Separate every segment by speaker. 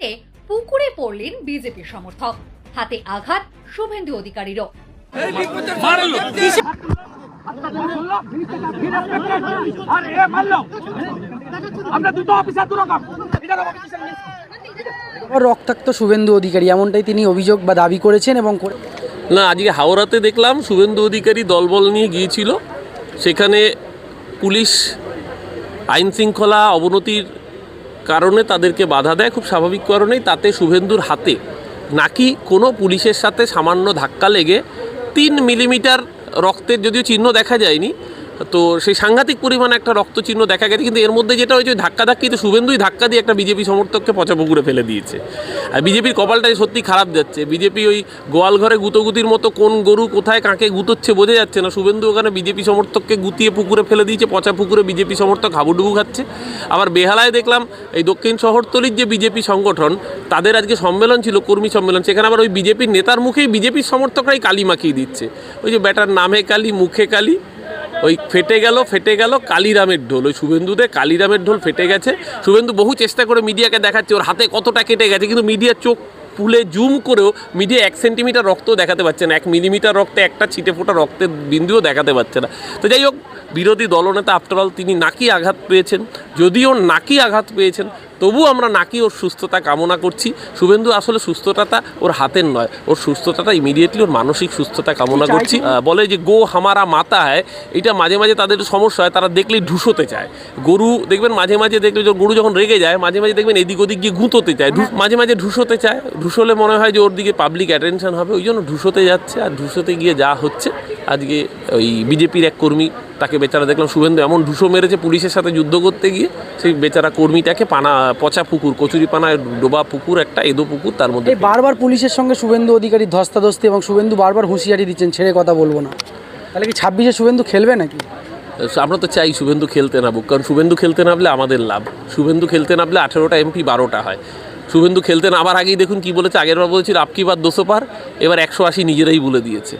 Speaker 1: এ পুকুরে পড়লেন বিজেপি সমর্থক। হাতে আঘাত শুভেন্দু অধিকারীরও।
Speaker 2: রক্তাক্ত শুভেন্দু অধিকারী এমনটাই তিনি অভিযোগ বা দাবি করেছেন এবং করে-
Speaker 3: না আজকে হাওড়াতে দেখলাম শুভেন্দু অধিকারী দলবল নিয়ে গিয়েছিল। সেখানে পুলিশ আইন শৃঙ্খলা অবনতির কারণে তাদেরকে বাধা দেয়। খুব স্বাভাবিক কারণেই তাতে শুভেন্দুর হাতে নাকি কোনো পুলিশের সাথে সামান্য ধাক্কা লেগে তিন মিলিমিটার রক্তের যদিও চিহ্ন দেখা যায়নি তো সেই সাংঘাতিক পরিমাণে একটা রক্তচিহ্ন দেখা গেছে, কিন্তু এর মধ্যে যেটা হয়েছে, ওই ধাক্কা ধাক্কিতে শুভেন্দুই ধাক্কা দিয়ে একটা বিজেপি সমর্থককে পচা পুকুরে ফেলে দিয়েছে। আর বিজেপির কপালটাই সত্যি খারাপ যাচ্ছে। বিজেপি ওই গোয়াল ঘরে গুতোগুতির মতো কোন গরু কোথায় কাকে গুতোচ্ছে বোঝা যাচ্ছে না। শুভেন্দু ওখানে বিজেপি সমর্থককে গুতিয়ে পুকুরে ফেলে দিয়েছে পচা পুকুরে বিজেপি সমর্থক হাবুডুবু খাচ্ছে। আবার বেহালায় দেখলাম এই দক্ষিণ শহরতলির যে বিজেপি সংগঠন, তাদের আজকে সম্মেলন ছিল, কর্মী সম্মেলন। সেখানে আবার ওই বিজেপির নেতার মুখেই বিজেপির সমর্থকরাই কালি মাখিয়ে দিচ্ছে। ওই যে ব্যাটার নামে কালি, মুখে কালি ওই ফেটে গেল ফেটে গেল কালিরামের ঢোল। ওই শুভেন্দুতে কালিরামের ঢোল ফেটে গেছে। শুভেন্দু বহু চেষ্টা করে মিডিয়াকে দেখাচ্ছে, ওর হাতে কতটা কেটে গেছে, কিন্তু মিডিয়ার চোখ পুলে জুম করেও মিডিয়া এক সেন্টিমিটার রক্ত দেখাতে পারছে না। এক মিলিমিটার রক্তে একটা ছিটে ফোটা রক্তের বিন্দুও দেখাতে পারছে না। তো যাই হোক, বিরোধী দলনেতা আফটারঅল তিনি নাকি আঘাত পেয়েছেন। যদিও নাকি আঘাত পেয়েছেন তবু আমরা নাকি ওর সুস্থতা কামনা করছি। শুভেন্দু আসলে সুস্থতাটা ওর হাতের নয়। ওর সুস্থতাটা ইমিডিয়েটলি ওর মানসিক সুস্থতা কামনা করছি। বলে যে গো হামারা মাতা হয় এটা মাঝে মাঝে তাদের সমস্যা হয় তারা দেখলেই ঢুসোতে চায়। গরু দেখবেন মাঝে মাঝে দেখলে যে গরু যখন রেগে যায় মাঝে মাঝে দেখবেন এদিক ওদিক গিয়ে গুঁতোতে চায়। ঢু- মাঝে মাঝে ঢুসোতে চায়। ঢুসোলে মনে হয় যে ওর দিকে পাবলিক অ্যাটেনশন হবে ওই জন্য ঢুসোতে যাচ্ছে। আর ঢুসোতে গিয়ে যা হচ্ছে আজকে ওই বিজেপির এক কর্মী তাকে বেচারা দেখলাম শুভেন্দু এমন ঢুসো মেরেছে পুলিশের সাথে যুদ্ধ করতে গিয়ে সেই বেচারা কর্মীটাকে পানা পচা পুকুর কচুরি পানায় ডোবা পুকুর একটা এদো পুকুর তার মধ্যে
Speaker 2: বারবার পুলিশের সঙ্গে শুভেন্দু অধিকারী ধস্তাধস্তি এবং শুভেন্দু বারবার হুঁশিয়ারি দিচ্ছেন ছেড়ে কথা বলব না। তাহলে কি ছাব্বিশে শুভেন্দু খেলবে নাকি?
Speaker 3: আমরা তো চাই শুভেন্দু খেলতে নামুক কারণ শুভেন্দু খেলতে নামলে আমাদের লাভ। শুভেন্দু খেলতে নামলে আঠেরোটা এমপি বারোটা হয়। শুভেন্দু খেলতে নামার আগেই দেখুন কি বলেছে আগের বার বলেছিল আপকি বার দুশো পার এবার একশো আশি নিজেরাই বলে দিয়েছে।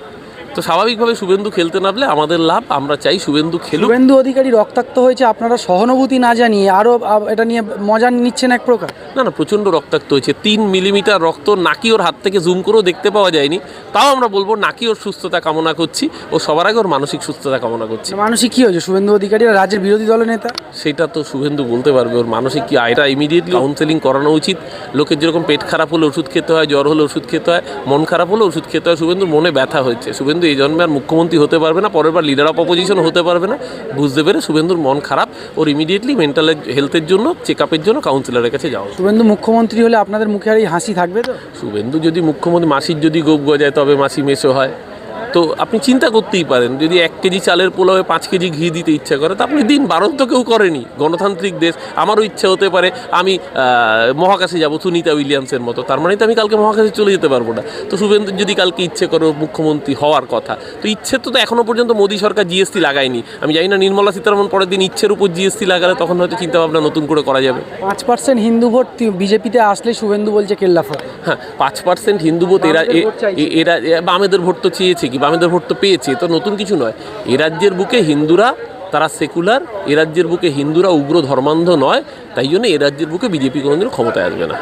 Speaker 3: তো স্বাভাবিকভাবে শুভেন্দু খেলতে নামলে আমাদের লাভ, আমরা চাই শুভেন্দু খেলুক।
Speaker 2: শুভেন্দু অধিকারী রক্তাক্ত হয়েছে, আপনারা সহানুভূতি না জানিয়ে আরও এটা নিয়ে মজা নিচ্ছেন এক প্রকার।
Speaker 3: না না প্রচণ্ড রক্তাক্ত হয়েছে। তিন মিলিমিটার রক্ত নাকি ওর হাত থেকে জুম করেও দেখতে পাওয়া যায়নি। তাও আমরা বলব নাকি ওর সুস্থতা কামনা করছি। ও সবার আগে ওর মানসিক সুস্থতা কামনা করছি।
Speaker 2: মানসিক কী হয়েছে? শুভেন্দু অধিকারী রাজ্যের বিরোধী দলের নেতা?
Speaker 3: সেটা তো শুভেন্দু বলতে পারবে। ওর মানসিক কি আয়টা ইমিডিয়েটলি কাউন্সেলিং করানো উচিত? লোকের যেরকম পেট খারাপ হলে ওষুধ খেতে হয় জ্বর হলে ওষুধ খেতে হয় মন খারাপ হলে ওষুধ খেতে হয় শুভেন্দুর মনে ব্যথা হয়েছে শুভেন্দু এই জন্মে আর মুখ্যমন্ত্রী হতে পারবে না পরের বার লিডার অফ অপোজিশন হতে পারবে না। বুঝতে পেরে শুভেন্দুর মন খারাপ। ওর ইমিডিয়েটলি মেন্টাল হেলথের জন্য চেক আপের জন্য কাউন্সিলরের কাছে যাওয়া।
Speaker 2: শুভেন্দু মুখ্যমন্ত্রী হলে আপনাদের মুখে আর এই হাসি থাকবে তো?
Speaker 3: শুভেন্দু যদি মুখ্যমন্ত্রী, মাসির যদি গোপ গজায়, তবে মাসি মেশো হয়। তো আপনি চিন্তা করতেই পারেন যদি এক কেজি চালের পোলাওয়ে পাঁচ কেজি ঘি দিতে ইচ্ছা করে তো আপনি দিন ভারত তো কেউ করেনি। গণতান্ত্রিক দেশ আমারও ইচ্ছা হতে পারে আমি মহাকাশে যাব সুনিতা উইলিয়ামসের মতো তার মানে তো আমি কালকে মহাকাশে চলে যেতে পারব না। তো শুভেন্দু যদি কালকে ইচ্ছে করো মুখ্যমন্ত্রী হওয়ার কথা তো ইচ্ছে তো তো এখনও পর্যন্ত মোদী সরকার জিএসটি লাগায়নি। আমি জানি না নির্মলা সীতারামন পরের দিন ইচ্ছের উপর জিএসটি লাগালে তখন হয়তো চিন্তা ভাবনা নতুন করে করা যাবে।
Speaker 2: পাঁচ পার্সেন্ট হিন্দু ভোট বিজেপিতে আসলে শুভেন্দু বলছে কেল্লাফত
Speaker 3: হ্যাঁ পাঁচ পার্সেন্ট হিন্দু ভোট এরা এরা বামেদের ভোট তো চেয়েছে কি বামেদের ভোট তো পেয়েছে, তো নতুন কিছু নয়। এ রাজ্যের বুকে হিন্দুরা, তারা সেকুলার, এ রাজ্যের বুকে হিন্দুরা উগ্র ধর্মান্ধ নয়, তাই জন্য এ রাজ্যের বুকে বিজেপি কোনোদিনও ক্ষমতায় আসবে না।